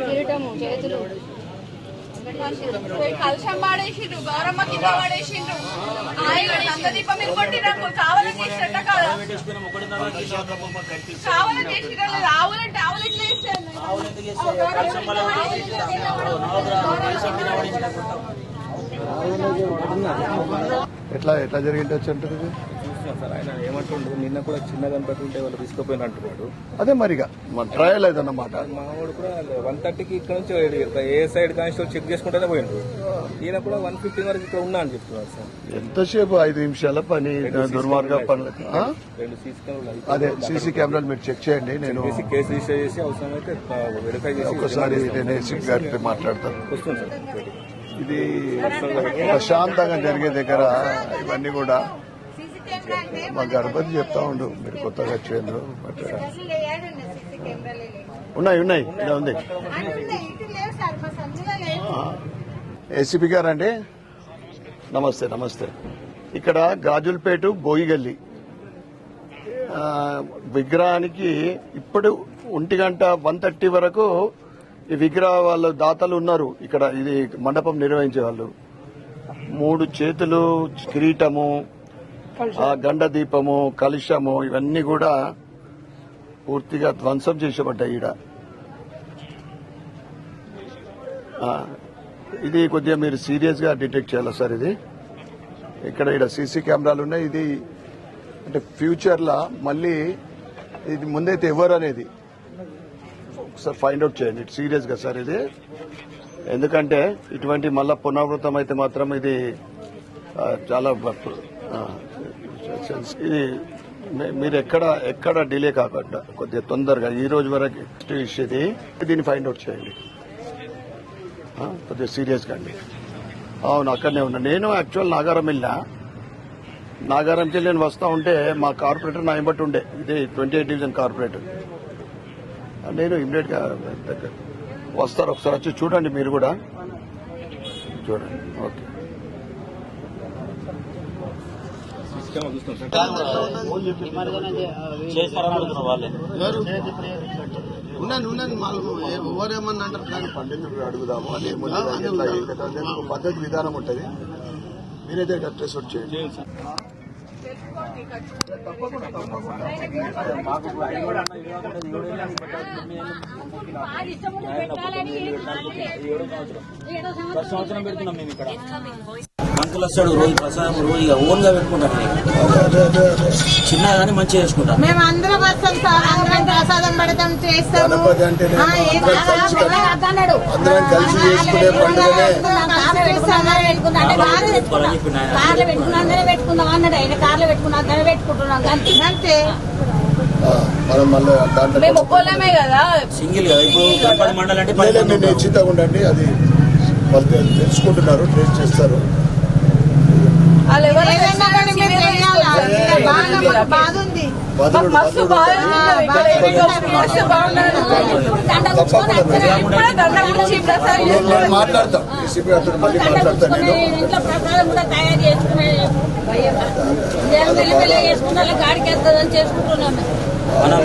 కిరీటము చేతులు. కలశం పాడేసిండ్రు గౌరమ్మ కింద పడేసిండ్రు. ఆయన నందదీపం మీరు కొట్టినారు కావాలని చేసినట్ట కాదా కావాలని ఆవులంటే ఆవులు ఎట్లా చేస్తారు? ఎట్లా ఎట్లా జరిగింది వచ్చి అంటారు చూస్తున్నాం సార్. ఆయన ఏమంటుండు? నిన్న కూడా చిన్న ఉంటే వాళ్ళు తీసుకుపోయిన అంటున్నాడు. అదే మరిగా మన ట్రయల్ అదన్నమాట మా వాడు కూడా వన్ థర్టీకి ఇక్కడ నుంచి ఏ సైడ్ కానిస్టేబుల్ చెక్ చేసుకుంటేనే పోయిండు ఈయన కూడా వన్ ఫిఫ్టీ వరకు ఇక్కడ ఉన్నా అని చెప్తున్నారు సార్. ఎంతసేపు? ఐదు నిమిషాల పని దుర్మార్గ పనులు? రెండు సీసీ కెమెరాలు అదే సీసీ కెమెరాలు మీరు చెక్ చేయండి. నేను కేసు రిజిస్టర్ చేసి అవసరమైతే వెరిఫై చేసి ఒకసారి నేను ఏసీపీ గారితో మాట్లాడతాను వస్తుంది సార్. ఇది ప్రశాంతంగా జరిగే దగ్గర ఇవన్నీ కూడా మా గర్భవతి చెప్తా ఉండు మీరు కొత్తగా వచ్చేందు ఉన్నాయి ఉన్నాయి ఇలా ఉంది. ఏసీపీ గారు అండి నమస్తే నమస్తే. ఇక్కడ గాజులపేట బోయిగల్లి. విగ్రహానికి ఇప్పుడు ఒంటి గంట వన్ థర్టీ వరకు ఈ విగ్రహ వాళ్ళ దాతలు ఉన్నారు. ఇక్కడ ఇది మండపం నిర్వహించే వాళ్ళు. మూడు చేతులు కిరీటము ఆ గండ దీపము కలుషము ఇవన్నీ కూడా పూర్తిగా ధ్వంసం చేసేబడ్డాయి ఈడ. ఇది కొద్దిగా మీరు సీరియస్గా డిటెక్ట్ చేయాలి సార్ ఇది? ఇక్కడ ఇక్కడ సీసీ కెమెరాలు ఉన్నాయి. ఇది అంటే ఫ్యూచర్లో మళ్ళీ ఇది ముందైతే ఎవరు అనేది ఒకసారి ఫైండ్ అవుట్ చేయండి. సీరియస్గా సార్ ఇది. ఎందుకంటే ఇటువంటి మళ్ళా పునరావృతం అయితే మాత్రం ఇది చాలా ఎలక్షన్స్ ఇది మీరు ఎక్కడ ఎక్కడ డిలే కాకుండా కొద్దిగా తొందరగా ఈ రోజు వరకు ఇచ్చేది దీన్ని ఫైండ్ అవుట్ చేయండి. కొద్దిగా సీరియస్గా అండి. అవును అక్కడనే ఉన్నా. నేను యాక్చువల్ నాగారం వెళ్ళా నాగారంకి నేను వస్తూ ఉంటే మా కార్పొరేటర్ నా బట్టి ఉండే. ఇది ట్వంటీ ఎయిట్ డివిజన్ కార్పొరేటర్ నేను ఇమ్మీడియట్గా వస్తారు ఒకసారి వచ్చి చూడండి మీరు కూడా. చూడండి. ఓకే. ఉన్నాను ఉన్నాను మాకు ఎవరేమన్నా అంటారు దాన్ని పండితుడు అడుగుదాము ఒక పద్ధతి విధానం ఉంటుంది మీరైతే అవుట్ చేయండి ప్రతి సంవత్సరం పెడుతున్నాం మేము ఇక్కడ వస్తాడు రోజు ప్రసాదం రోజు ఇక ఓన్గా పెట్టుకుంటాను నేను. చిన్నగా కానీ మంచిగా చేసుకుంటాను మేము అందరం వస్తాం సార్ అందరం ప్రసాదం పెడతాం చేస్తాము. కాదా? కార్లు పెట్టుకున్నాం, పెట్టుకుందాం. అన్నాడు ఆయన. కార్లు పెట్టుకున్నాం అందరం పెట్టుకుంటున్నాం. అంతే అంతే. ఆ, మనం మళ్ళీ దాంట్లో మేము ఒక్కోళ్ళమే కదా. సింగిల్ ఇప్పుడు. నిశ్చితంగా ఉండండి అది వాళ్ళు తెలుసుకుంటున్నారు ట్రేస్ చేస్తారు. మస్తు నేను ఇంట్లో ప్రసాదం కూడా తయారు చేసుకునే చేసుకున్న గాడికి వేస్తుందని చేసుకుంటున్నాం